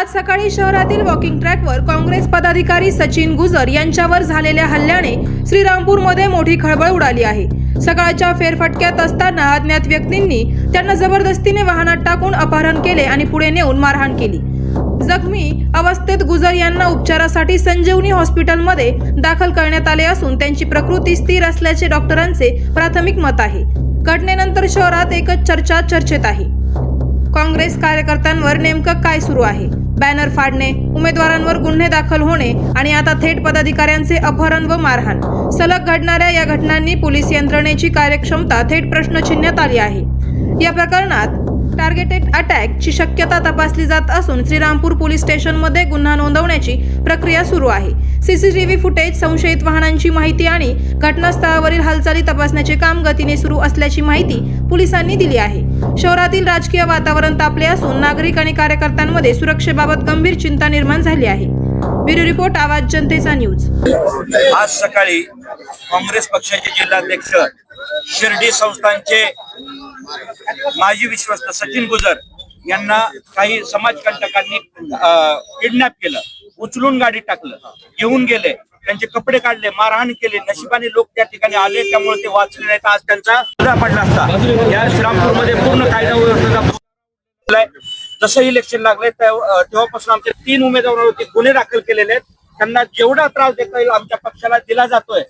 आज सकाळी शहरातील वॉकिंग ट्रॅकवर काँग्रेस पदाधिकारी सचिन गुजर यांच्यावर झालेल्या हल्ल्याने श्रीरामपूरमध्ये मोठी खळबळ उडाली आहे. सकाळच्या फेरफटक्यात असताना अज्ञात व्यक्तींनी त्यांना जबरदस्तीने वाहनात टाकून अपहरण केले आणि पुढे नेऊन मारहाण केली. जखमी अवस्थेत गुजर यांना उपचारासाठी संजीवनी हॉस्पिटलमध्ये दाखल करण्यात आले असून त्यांची प्रकृती स्थिर असल्याचे डॉक्टरांचे प्राथमिक मत आहे. घटनेनंतर शहरात एकच चर्चा चर्चेत आहे. काँग्रेस कार्यकर्त्यांवर नेमकं काय सुरू आहे? बॅनर फाडणे उमेदवारांवर गुन्हे दाखल होणे आणि आता थेट पदाधिकाऱ्यांचे अपहरण व मारहाण. सलग घडणाऱ्या या घटनांनी पोलीस यंत्रणेची कार्यक्षमता थेट प्रश्नचिन्हात आली आहे. या प्रकरणात टार्गेटेड अटॅकची शक्यता तपासली जात असून श्रीरामपूर पोलीस स्टेशनमध्ये गुन्हा नोंदवण्याची प्रक्रिया सुरू आहे. सीसीटीव्ही फुटेज संशयित वाहनांची माहिती आणि घटनास्थळावरील हालचाली तपासण्याचे काम गतीने सुरू असल्याची माहिती पोलिसांनी दिली आहे. शहरातील राजकीय वातावरण तापले असून नागरिक आणि कार्यकर्त्यांमध्ये सुरक्षेबाबत गंभीर चिंता निर्माण झाली आहे. ब्युरो रिपोर्ट आवाज जनतेचा न्यूज. आज सकाळी काँग्रेस पक्षाचे जिल्हाध्यक्ष शिर्डी संस्थांचे माजी विश्वस्त सचिन गुजर यांना काही समाजकंटकांनी किडनॅप केलं उचलून गाडीत टाकलं घेऊन गेले त्यांचे कपडे काढले मारहाण केली नशिबाने लोक त्या ठिकाणी आले त्यामुळे ते वाचले नाही तर आज त्यांचा पडला असता. या श्रीरामपूरमध्ये पूर्ण कायदा व्यवस्थेचा जसं इलेक्शन लागले तेव्हापासून आमचे तीन उमेदवारांवरती गुन्हे दाखल केलेले आहेत. त्यांना जेवढा त्रास देता येईल आमच्या पक्षाला दिला जातोय.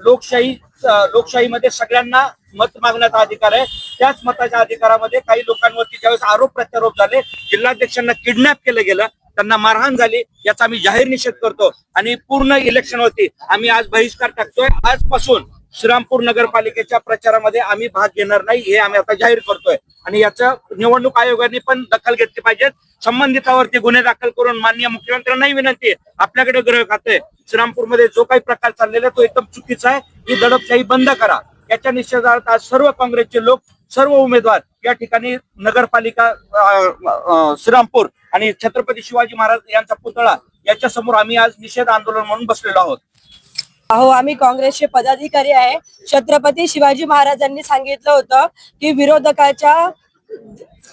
लोकशाही लोकशाहीमध्ये सगळ्यांना मत मागण्याचा अधिकार आहे. त्याच मताच्या अधिकारामध्ये काही लोकांवरती ज्यावेळेस आरोप प्रत्यारोप झाले जिल्हाध्यक्षांना किडनॅप केलं गेलं त्यांना मारहाण झाली याचा आम्ही जाहीर निषेध करतो आणि पूर्ण इलेक्शनवरती आम्ही आज बहिष्कार टाकतोय. आजपासून श्रीरामपूर नगरपालिकेच्या प्रचारामध्ये आम्ही भाग घेणार नाही हे आम्ही आता जाहीर करतोय. आणि याचं निवडणूक आयोगाने पण दखल घेतली पाहिजे. संबंधितावरती गुन्हे दाखल करून माननीय मुख्यमंत्र्यांनाही विनंती आहे. आपल्याकडे ग्रह खाते. श्रीरामपूरमध्ये जो काही प्रकार चाललेला आहे तो एकदम चुकीचा आहे. ही दडपशाही बंद करा. याच्या निषेधार्थ आज सर्व काँग्रेसचे लोक सर्व उमेदवार या ठिकाणी नगरपालिका श्रीरामपूर आणि छत्रपती शिवाजी महाराज यांचा पुतळा याच्या समोर आम्ही आज निषेध आंदोलन म्हणून बसलेलो आहोत. अहो आम्ही काँग्रेसचे पदाधिकारी आहे. छत्रपती शिवाजी महाराजांनी सांगितलं होतं की विरोधकाच्या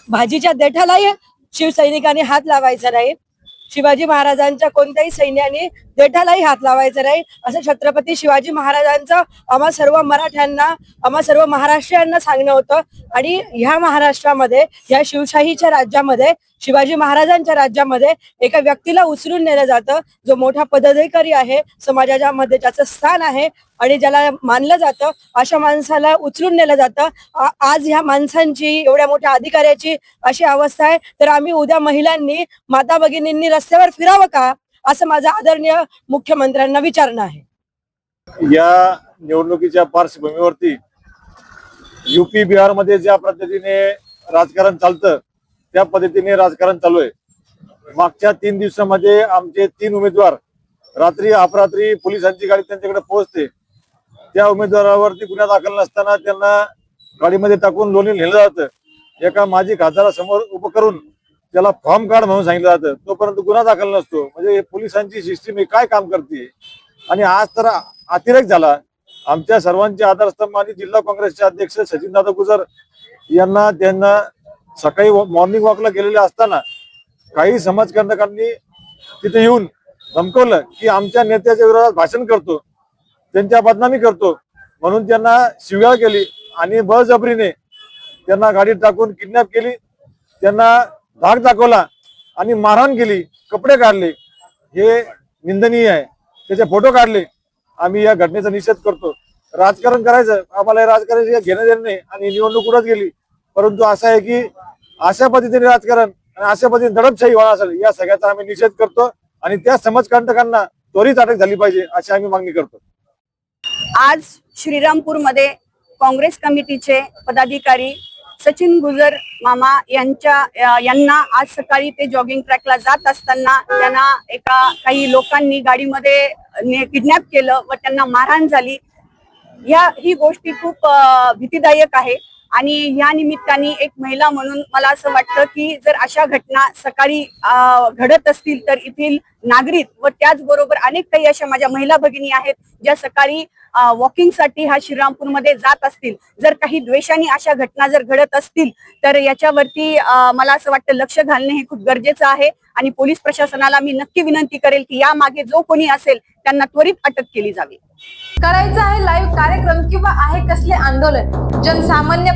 भाजीच्या देठालाही शिवसैनिकांनी हात लावायचा नाही. शिवाजी महाराजांच्या कोणत्याही सैन्याने देठालाही हात लावायचा नाही असं छत्रपती शिवाजी महाराजांचं आम्हा सर्व मराठ्यांना आम्हा सर्व महाराष्ट्रीयांना सांगणं होतं. आणि ह्या महाराष्ट्रामध्ये या शिवशाहीच्या राज्यामध्ये शिवाजी महाराजांच्या राज्यामध्ये एका व्यक्तीला उचलून नेलं जातं. जो मोठा पदाधिकारी आहे समाजाच्या मध्ये ज्याचं स्थान आहे आणि ज्याला मानलं जातं अशा माणसाला उचलून नेलं जातं. आज ह्या माणसांची एवढ्या मोठ्या अधिकाऱ्याची अशी अवस्था आहे. तर आम्ही उद्या महिलांनी माता भगिनींनी रस्त्यावर फिरावं का? असं माझं आदरणीय मुख्यमंत्र्यांना विचारणं आहे. या निवडणुकीच्या पार्श्वभूमीवरती युपी बिहारमध्ये ज्या पद्धतीने राजकारण चालतं त्या पद्धतीने राजकारण चालू आहे. मागच्या तीन दिवसामध्ये आमचे तीन उमेदवार रात्री अपरात्री पोलिसांची गाडी त्यांच्याकडे पोहोचते. त्या उमेदवारावरती गुन्हा दाखल नसताना त्यांना गाडीमध्ये टाकून लोणी नेलं जातं. एका माजी खासदारासमोर उभं करून त्याला फॉर्म कार्ड म्हणून सांगितलं जातं. तोपर्यंत गुन्हा दाखल नसतो. म्हणजे पोलिसांची सिस्टीम काय काम करते? आणि आज तर अतिरेक झाला. आमच्या सर्वांचे आधारस्तंभ आणि जिल्हा काँग्रेसचे अध्यक्ष सचिनदादा गुजर यांना त्यांना सकाळी मॉर्निंग वॉकला गेलेले असताना काही समाजकंटकांनी तिथे येऊन धमकवलं की आमच्या नेत्याच्या विरोधात भाषण करतो. त्यांच्या बदनामी करतो. म्हणून त्यांना शिव्या केली आणि बळजबरीने त्यांना गाडीत टाकून किडनॅप केली. त्यांना धाक दाखवला आणि मारहाण केली कपडे काढले. हे निंदनीय आहे. त्याचे फोटो काढले. आम्ही या घटनेचा निषेध करतो. राजकारण करायचं. आम्हाला हे राजकारण घेणं देणं नाही. आणि निवडणूक कुठंच गेली. परंतु असं आहे की अशा पद्धतीने राजकारण आणि अशा पद्धतीने दडपशाही होणार असेल या सगळ्याचा आम्ही निषेध करतो. आणि त्या समाजकंटकांना त्वरित अटक झाली पाहिजे अशी आम्ही मागणी करतो. आज श्रीरामपूरमध्ये काँग्रेस कमिटीचे पदाधिकारी सचिन गुजर मामा यांच्या यांना आज सकाळी ते जॉगिंग ट्रॅकला जात असताना त्यांना एका काही लोकांनी गाडीमध्ये किडनॅप केलं व त्यांना मारहाण झाली. या ही गोष्टी खूप भीतीदायक आहे. आणि या निमित्ताने एक महिला म्हणून मला असं वाटतं की जर अशा घटना सकाळी घडत असतील तर येथील नागरिक व त्याचबरोबर अनेक काही अशा माझ्या महिला भगिनी आहेत ज्या सकाळी वॉकिंगसाठी हा श्रीरामपूरमध्ये जात असतील. जर काही द्वेषाने अशा घटना जर घडत असतील तर याच्यावरती मला असं वाटतं लक्ष घालणे हे खूप गरजेचं आहे आणि पोलीस प्रशासनाला मी नक्की विनंती करेल की यामागे जो कोणी असेल त्यांना त्वरित अटक केली जावी. करायचं आहे लाईव्ह कार्यक्रम किंवा आहे कसले आंदोलन?